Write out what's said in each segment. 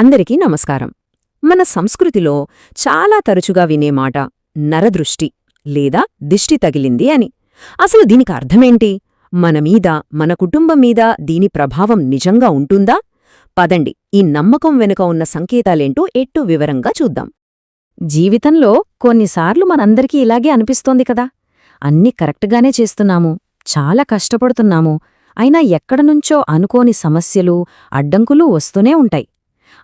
అందరికీ నమస్కారం. మన సంస్కృతిలో చాలా తరచుగా వినే మాట నరదృష్టి లేదా దిష్టి తగిలింది అని. అసలు దీనికి అర్థమేంటి? మన మీద మన కుటుంబం మీద దీని ప్రభావం నిజంగా ఉంటుందా? పదండి ఈ నమ్మకం వెనుక ఉన్న సంకేతాలేంటో ఎట్టు వివరంగా చూద్దాం. జీవితంలో కొన్నిసార్లు మనందరికీ ఇలాగే అనిపిస్తోంది కదా. అన్నీ కరెక్ట్గానే చేస్తున్నాము చాలా కష్టపడుతున్నాము అయినా ఎక్కడనుంచో అనుకోని సమస్యలు అడ్డంకులు వస్తూనే ఉంటాయి.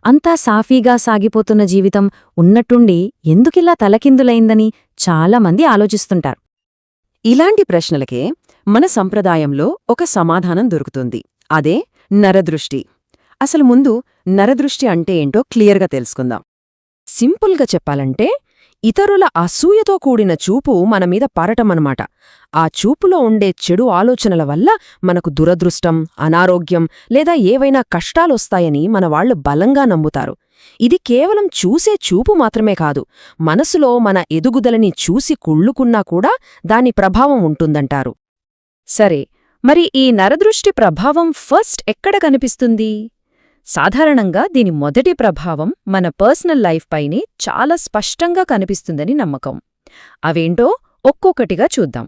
అంతా సాఫీగా సాగిపోతున్న జీవితం ఉన్నట్టుండి ఎందుకిలా తలకిందులైందని చాలామంది ఆలోచిస్తుంటారు. ఇలాంటి ప్రశ్నలకే మన సంప్రదాయంలో ఒక సమాధానం దొరుకుతుంది. అదే నరదృష్టి. అసలు ముందు నరదృష్టి అంటే ఏంటో క్లియర్గా తెలుసుకుందాం. సింపుల్గా చెప్పాలంటే ఇతరుల అసూయతో కూడిన చూపు మన మీద ఆ చూపులో ఉండే చెడు ఆలోచనల వల్ల మనకు దురదృష్టం అనారోగ్యం లేదా ఏవైనా కష్టాలొస్తాయని మనవాళ్ళు బలంగా నమ్ముతారు. ఇది కేవలం చూసే చూపు మాత్రమే కాదు మనసులో మన ఎదుగుదలని చూసి కుళ్ళుకున్నా కూడా దాని ప్రభావం ఉంటుందంటారు. సరే మరి ఈ నరదృష్టి ప్రభావం ఫస్ట్ ఎక్కడ కనిపిస్తుంది? సాధారణంగా దీని మొదటి ప్రభావం మన పర్సనల్ లైఫ్ పైనే చాలా స్పష్టంగా కనిపిస్తుందని నమ్మకం. అవేంటో ఒక్కొక్కటిగా చూద్దాం.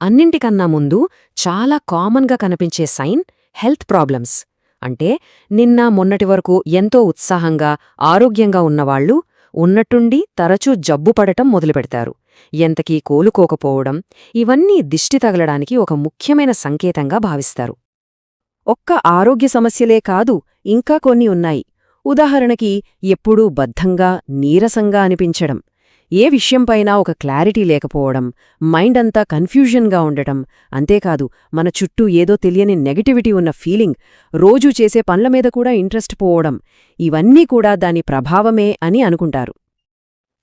అన్నింటికన్నా ముందు చాలా కామన్గా కనిపించే సైన్ హెల్త్ ప్రాబ్లమ్స్. అంటే నిన్న మొన్నటి వరకు ఎంతో ఉత్సాహంగా ఆరోగ్యంగా ఉన్నవాళ్ళు ఉన్నట్టుండి తరచూ జబ్బు పడటం మొదలుపెడతారు. ఎంతకీ కోలుకోకపోవడం ఇవన్నీ దిష్టి తగలడానికి ఒక ముఖ్యమైన సంకేతంగా భావిస్తారు. ఒక్క ఆరోగ్య సమస్యలే కాదు ఇంకా కొన్ని ఉన్నాయి. ఉదాహరణకి ఎప్పుడూ బద్ధంగా నీరసంగా అనిపించడం. ఏ విషయంపైనా ఒక క్లారిటీ లేకపోవడం మైండ్ అంతా కన్ఫ్యూజన్గా ఉండటం. అంతేకాదు మన చుట్టూ ఏదో తెలియని నెగటివిటీ ఉన్న ఫీలింగ్ రోజూ చేసే పనుల మీద కూడా ఇంట్రెస్ట్ పోవడం. ఇవన్నీ కూడా దాని ప్రభావమే అని అనుకుంటారు.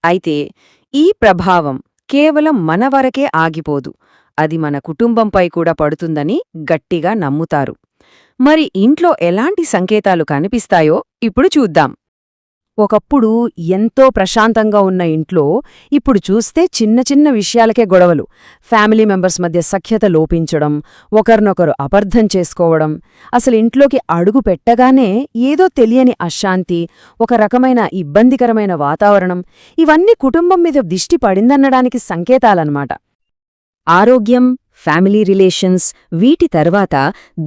అయితే ఈ ప్రభావం కేవలం మన వరకే ఆగిపోదు. అది మన కుటుంబంపై కూడా పడుతుందని గట్టిగా నమ్ముతారు. మరి ఇంట్లో ఎలాంటి సంకేతాలు కనిపిస్తాయో ఇప్పుడు చూద్దాం. ఒకప్పుడు ఎంతో ప్రశాంతంగా ఉన్న ఇంట్లో ఇప్పుడు చూస్తే చిన్న చిన్న విషయాలకే గొడవలు. ఫ్యామిలీ మెంబర్స్ మధ్య సఖ్యత లోపించడం ఒకరినొకరు అబర్ధం చేసుకోవడం అసలు ఇంట్లోకి అడుగు పెట్టగానే ఏదో తెలియని అశాంతి ఒక రకమైన ఇబ్బందికరమైన వాతావరణం ఇవన్నీ కుటుంబం మీద దిష్టి పడిందన్నడానికి సంకేతాలన్నమాట. ఆరోగ్యం ఫ్యామిలీ రిలేషన్స్ వీటి తర్వాత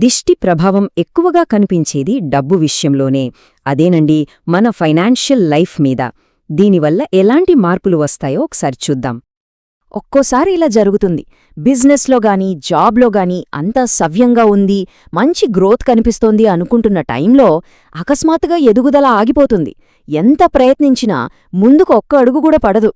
దిష్టి ప్రభావం ఎక్కువగా కనిపించేది డబ్బు విషయంలోనే. అదేనండి మన ఫైనాన్షియల్ లైఫ్ మీద. దీనివల్ల ఎలాంటి మార్పులు వస్తాయో ఒకసారి చూద్దాం. ఒక్కోసారి ఇలా జరుగుతుంది. బిజినెస్లో గాని జాబ్లో గాని అంతా సవ్యంగా ఉంది మంచి గ్రోత్ కనిపిస్తోంది అనుకుంటున్న టైంలో అకస్మాత్తుగా ఎదుగుదల ఆగిపోతుంది. ఎంత ప్రయత్నించినా ముందుకు ఒక్క అడుగు కూడా పడదు.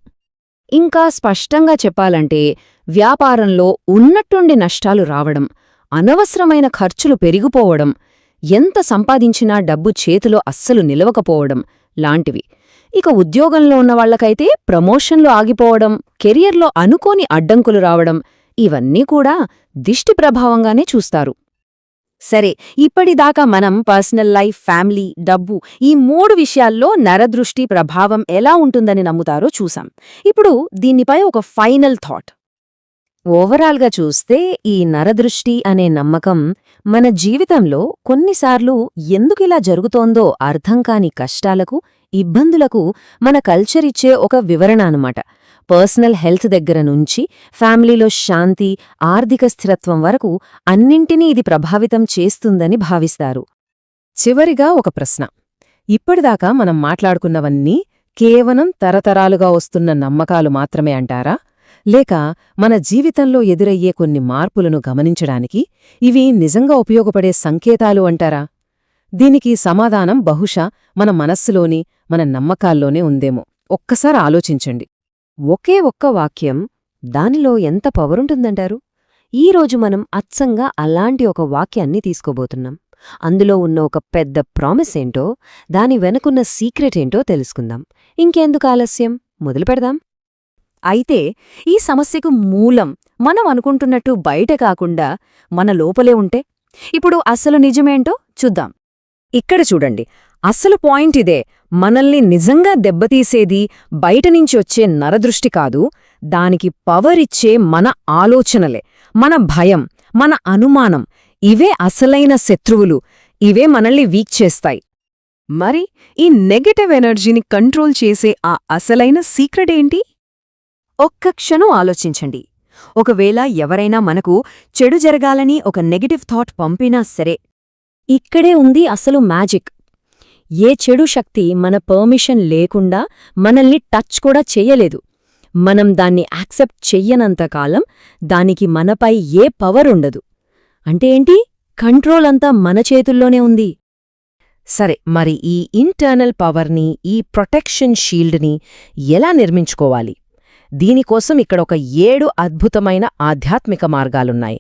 ఇంకా స్పష్టంగా చెప్పాలంటే వ్యాపారంలో ఉన్నట్టుండి నష్టాలు రావడం అనవసరమైన ఖర్చులు పెరిగిపోవడం ఎంత సంపాదించినా డబ్బు చేతిలో అస్సలు నిలవకపోవడం లాంటివి. ఇక ఉద్యోగంలో ఉన్నవాళ్ళకైతే ప్రమోషన్లు ఆగిపోవడం కెరియర్లో అనుకోని అడ్డంకులు రావడం ఇవన్నీ కూడా దిష్టి ప్రభావంగానే చూస్తారు. సరే ఇప్పటిదాకా మనం పర్సనల్ లైఫ్ ఫ్యామిలీ డబ్బు ఈ మూడు విషయాల్లో నరదృష్టి ప్రభావం ఎలా ఉంటుందని నమ్ముతారో చూసాం ఇప్పుడు దీనిపై ఒక ఫైనల్ థాట్. ఓవరాల్గా చూస్తే ఈ నరదృష్టి అనే నమ్మకం మన జీవితంలో కొన్నిసార్లు ఎందుకిలా జరుగుతోందో అర్థం కాని కష్టాలకు ఇబ్బందులకు మన కల్చరిచ్చే ఒక వివరణ అనమాట పర్సనల్ హెల్త్ దగ్గర నుంచి ఫ్యామిలీలో శాంతి ఆర్థిక స్థిరత్వం వరకు అన్నింటినీ ఇది ప్రభావితం చేస్తుందని భావిస్తారు. చివరిగా ఒక ప్రశ్న. ఇప్పటిదాకా మనం మాట్లాడుకున్నవన్నీ కేవలం తరతరాలుగా వస్తున్న నమ్మకాలు మాత్రమే అంటారా? లేక మన జీవితంలో ఎదురయ్యే కొన్ని మార్పులను గమనించడానికి ఇవి నిజంగా ఉపయోగపడే సంకేతాలు అంటారా? దీనికి సమాధానం బహుశా మన మనస్సులోని మన నమ్మకాల్లోనే ఉందేమో. ఒక్కసారి ఆలోచించండి. ఒకే ఒక్క వాక్యం దానిలో ఎంత పవరుంటుందంటారు ఈరోజు మనం అచ్చంగా అలాంటి ఒక వాక్యాన్ని తీసుకోబోతున్నాం. అందులో ఉన్న ఒక పెద్ద ప్రామిస్ ఏంటో దాని వెనుకున్న సీక్రెట్ ఏంటో తెలుసుకుందాం. ఇంకెందుకు ఆలస్యం? మొదలు పెడదాం. అయితే ఈ సమస్యకు మూలం మనం అనుకుంటున్నట్టు బయట కాకుండా మన లోపలే ఉంటే? ఇప్పుడు అసలు నిజమేంటో చూద్దాం. ఇక్కడ చూడండి. అసలు పాయింట్ ఇదే. మనల్ని నిజంగా దెబ్బతీసేది బయటనుంచి వచ్చే నరదృష్టి కాదు దానికి పవరిచ్చే మన ఆలోచనలే. మన భయం మన అనుమానం ఇవే అసలైన శత్రువులు. ఇవే మనల్ని వీక్ చేస్తాయి. మరి ఈ నెగటివ్ ఎనర్జీని కంట్రోల్ చేసే ఆ అసలైన సీక్రెట్ ఏంటి? ఒక్క క్షణం ఆలోచించండి. ఒకవేళ ఎవరైనా మనకు చెడు జరగాలని ఒక నెగటివ్ థాట్ పంపినా సరే ఇక్కడే ఉంది అసలు మ్యాజిక్ ఏ చెడు శక్తి మన పర్మిషన్ లేకుండా మనల్ని టచ్ కూడా చెయ్యలేదు మనం దాన్ని యాక్సెప్ట్ చెయ్యనంతకాలం దానికి మనపై ఏ పవర్ ఉండదు. అంటే ఏంటి? కంట్రోల్ అంతా మన చేతుల్లోనే ఉంది. సరే మరి ఈ ఇంటర్నల్ పవర్ని ఈ ప్రొటెక్షన్ షీల్డ్ని ఎలా నిర్మించుకోవాలి? దీనికోసం ఇక్కడ ఒక ఏడు అద్భుతమైన ఆధ్యాత్మిక మార్గాలున్నాయి.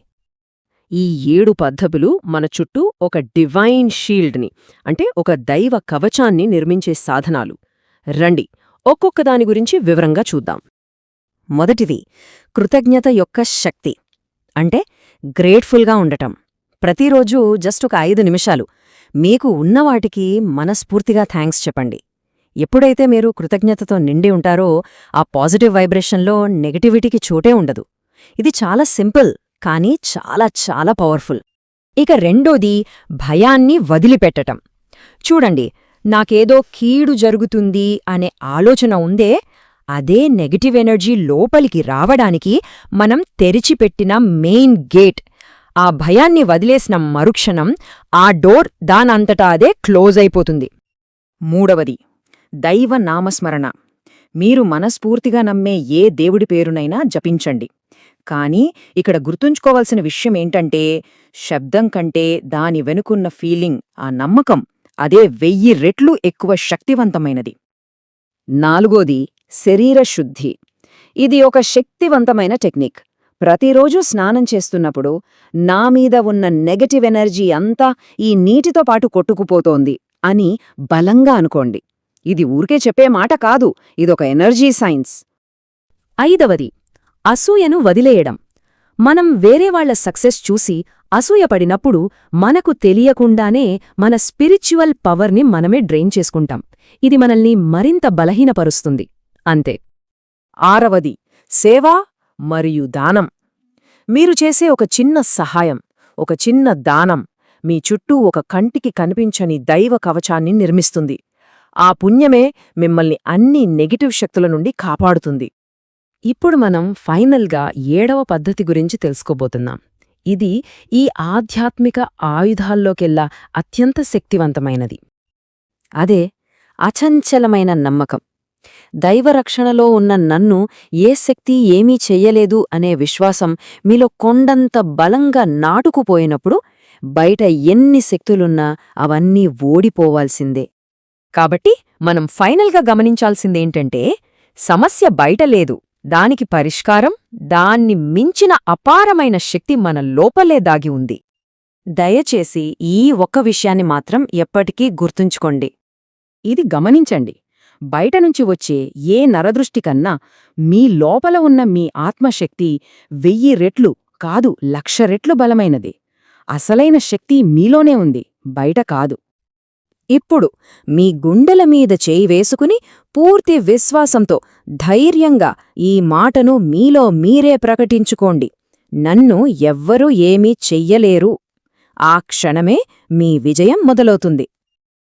ఈ ఏడు పద్ధతులు మన చుట్టూ ఒక డివైన్ షీల్డ్ని అంటే ఒక దైవ కవచాన్ని నిర్మించే సాధనాలు. రండి ఒక్కొక్క దాని గురించి వివరంగా చూద్దాం. మొదటిది కృతజ్ఞత యొక్క శక్తి అంటే గ్రేట్ఫుల్గా ఉండటం. ప్రతిరోజూ జస్ట్ ఒక ఐదు నిమిషాలు. మీకు ఉన్నవాటికి మనస్ఫూర్తిగా థ్యాంక్స్ చెప్పండి. ఎప్పుడైతే మీరు కృతజ్ఞతతో నిండి ఉంటారో ఆ పాజిటివ్ వైబ్రేషన్లో నెగటివిటీకి చోటే ఉండదు. ఇది చాలా సింపుల్ కానీ చాలా చాలా పవర్ఫుల్. ఇక రెండోది భయాన్ని వదిలిపెట్టటం. చూడండి నాకేదో కీడు జరుగుతుంది అనే ఆలోచన ఉందే అదే నెగటివ్ ఎనర్జీ లోపలికి రావడానికి మనం తెరిచిపెట్టిన మెయిన్ గేట్. ఆ భయాన్ని వదిలేసిన మరుక్షణం ఆ డోర్ దానంతటా అదే క్లోజ్ అయిపోతుంది. మూడవది దైవ నామస్మరణ మీరు మనస్ఫూర్తిగా నమ్మే ఏ దేవుడి పేరునైనా జపించండి. కానీ ఇక్కడ గుర్తుంచుకోవాల్సిన విషయం ఏంటంటే శబ్దం కంటే దాని వెనుకున్న ఫీలింగ్ ఆ నమ్మకం అదే వెయ్యి రెట్లు ఎక్కువ శక్తివంతమైనది. నాలుగోది శరీర శుద్ధి. ఇది ఒక శక్తివంతమైన టెక్నిక్. ప్రతిరోజు స్నానం చేస్తున్నప్పుడు నా మీద ఉన్న నెగటివ్ ఎనర్జీ అంతా ఈ నీటితో పాటు కొట్టుకుపోతోంది అని బలంగా అనుకోండి. ఇది ఊరికే చెప్పే మాట కాదు ఇదొక ఎనర్జీ సైన్స్. ఐదవది అసూయను వదిలేయడం. మనం వేరేవాళ్ళ సక్సెస్ చూసి అసూయపడినప్పుడు మనకు తెలియకుండానే మన స్పిరిచువల్ పవర్ని మనమే డ్రైన్ చేసుకుంటాం. ఇది మనల్ని మరింత బలహీనపరుస్తుంది. అంతే. ఆరవది సేవ మరియు దానం. మీరు చేసే ఒక చిన్న సహాయం ఒక చిన్న దానం మీ చుట్టూ ఒక కంటికి కనిపించని దైవ కవచాన్ని నిర్మిస్తుంది. ఆ పుణ్యమే మిమ్మల్ని అన్ని నెగటివ్ శక్తుల నుండి కాపాడుతుంది. ఇప్పుడు మనం ఫైనల్గా ఏడవ పద్ధతి గురించి తెలుసుకోబోతున్నాం. ఇది ఈ ఆధ్యాత్మిక ఆయుధాల్లోకెల్లా అత్యంత శక్తివంతమైనది. అదే అచంచలమైన నమ్మకం. దైవరక్షణలో ఉన్న నన్ను ఏ శక్తి ఏమీ చెయ్యలేదు అనే విశ్వాసం మీలో కొండంత బలంగా నాటుకుపోయినప్పుడు బయట ఎన్ని శక్తులున్నా అవన్నీ ఓడిపోవాల్సిందే. కాబట్టి మనం ఫైనల్గా గమనించాల్సిందేంటంటే సమస్య బయట లేదు. దానికి పరిష్కారం దాన్ని మించిన అపారమైన శక్తి మన లోపలే దాగి ఉంది. దయచేసి ఈ ఒక్క విషయాన్ని మాత్రం ఎప్పటికీ గుర్తుంచుకోండి. ఇది గమనించండి. బయట నుంచి వచ్చే ఏ నరదృష్టి కన్నా మీ లోపల ఉన్న మీ ఆత్మశక్తి వెయ్యి రెట్లు కాదు లక్ష రెట్లు బలమైనది. అసలైన శక్తి మీలోనే ఉంది బయట కాదు. ఇప్పుడు మీ గుండెల మీద చేయి వేసుకుని పూర్తి విశ్వాసంతో ధైర్యంగా ఈ మాటను మీలో మీరే ప్రకటించుకోండి. నన్ను ఎవ్వరూ ఏమీ చెయ్యలేరు. ఆ క్షణమే మీ విజయం మొదలవుతుంది.